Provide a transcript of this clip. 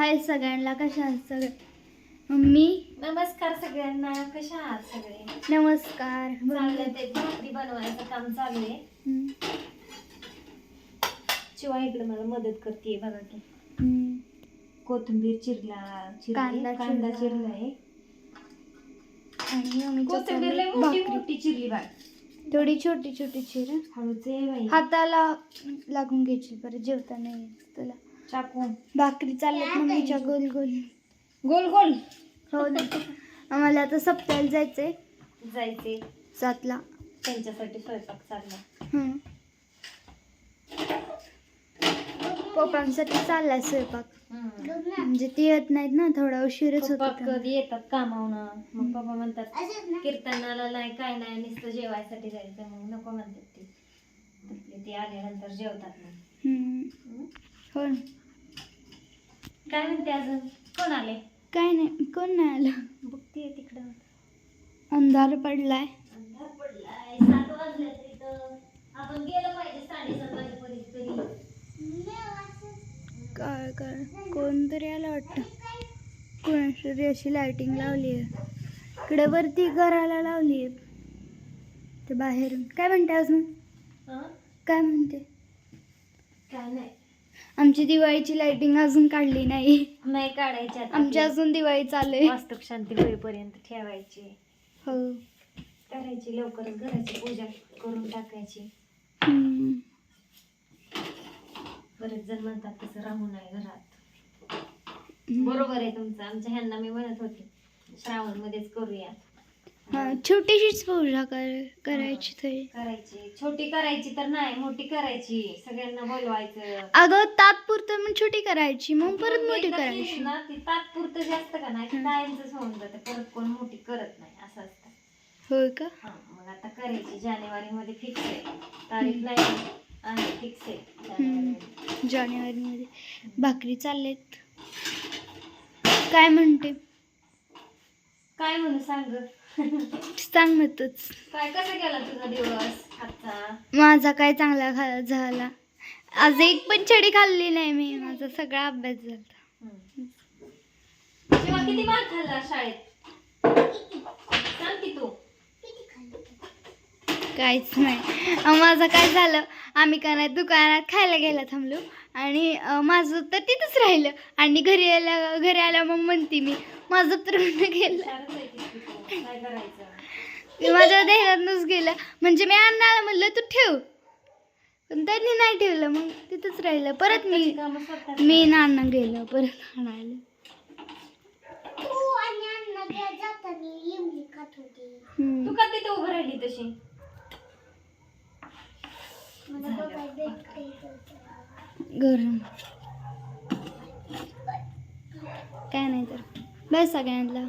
हाय सगळ्यांना कशा आहात सगळे? मम्मी? नमस्कार सगळ्यांना कशा आहात सगळे? नमस्कार चाललंय ते भाकरी बनवायचं काम चालू आहे. हम्म, शिवाय इकडे मला मदत करते बघा की. हम्म. कोथिंबीर चिरला चिरली, कांदा कांदा चिरला. चिरलाय आणि मम्मीच्या कोथिंबीर लय चालली मोठी भाकरी. मोठी चिरली बाय थोडी छोटी छोटी चिर. हळूच आहे बाई हाताला लागून घ्यायची बरं जेवता नाही येत तुला. चाकू भाकरी चालल्यात मम्मीच्या गोल गोल. गोल गोल. हो ना. आम्हाला आता सप्त्याला जायचंय. जायचे सातला. त्यांच्यासाठी स्वयंपाक चालला. हम्म. पप्पांसाठी चाललाय स्वयंपाक. म्हणजे ते येत नाहीत ना थोडा उशीरच पप्पा होतो कधी येतात कामावून. मग पप्पा म्हणतात कीर्तनाला नाही काय नाही नुसतं जेवायसाठी जायचं. मग नको म्हणतात ते. आपले ते आल्यानंतर जेवतात हम्म. हो ना. काय म्हणते अजून? कोण आले? काय नाही कोण नाही आलं? बघते तिकडं. अंधार पडलाय. अंधार पडलाय. सात वाजले इथं. आपण गेलं पाहिजे साडेसात वाजेपर्यंत तरी. काय काय? कोणतरी आलं वाटतं? कोणाशी अशी लाइटिंग लावली आहे इकडे वरती घराला लावली आहे ते बाहेरून. काय म्हणते अजून? काय म्हणते? काय नाही. आमची दिवाळीची लाइटिंग अजून काढली नाही. नाही काढायचे आता आमची अजून दिवाळी चालू आहे. वास्तुक शांती होईपर्यंत ठेवायची. हो. करायची लवकरच घराची पूजा करून टाकायची. हम्म. बरेच जण म्हणतात तसं राहू नये घरात. बरोबर आहे तुमचं. आमच्या ह्यांना मी म्हणत होते श्रावण मध्येच करूया. हा छोटीशीच पूजा कर करायची तरी. करायची. छोटी करायची तर नाही मोठी करायची. सगळ्यांना बोलवायचं. अगं तात्पुरतं मग छोटी करायची मग परत मोठी एकदा केली करायची. ना ती तात्पुरतं जास्त का नाही कायमच होऊन जाते. परत कोण मोठी करत नाही असं असतं. होय का? हा मग आता करायची. जानेवारी मध्ये फिक्स आहे. तारीख नाही आहे फिक्स आहे. जानेवारीमध्ये भाकरी चाललेत. काय म्हणते? काय म्हणू सांग सांग मग तूच. काय कसा गेला तुझा दिवस आजचा? माझा काय चांगला खा झाला. आज एक पण छडी खाल्ली नाही मी. माझा सगळा अभ्यास झाला किती मार खाल्ला शाळेत? सांग की तू. काहीच नाही. अं, माझं काय झालं? आम्ही का नाही दुकानात खायला गेला थांबलो. आणि माझं तर तिथंच राहिलं. आणि घरी आल्या घरी आल्या मग म्हणते मी माझं तर गेलं. माझ्या ध्यानातच गेलं. म्हणजे मी अण्णाला म्हणलं तू ठेव. पण त्यांनी नाही ठेवलं मग तिथंच राहिलं. परत मी मी नाना गेलं परत आणायला तू. का तिथे उभं राहिली तशी? गरम. काय नाही तर. बाय सगळ्यांना.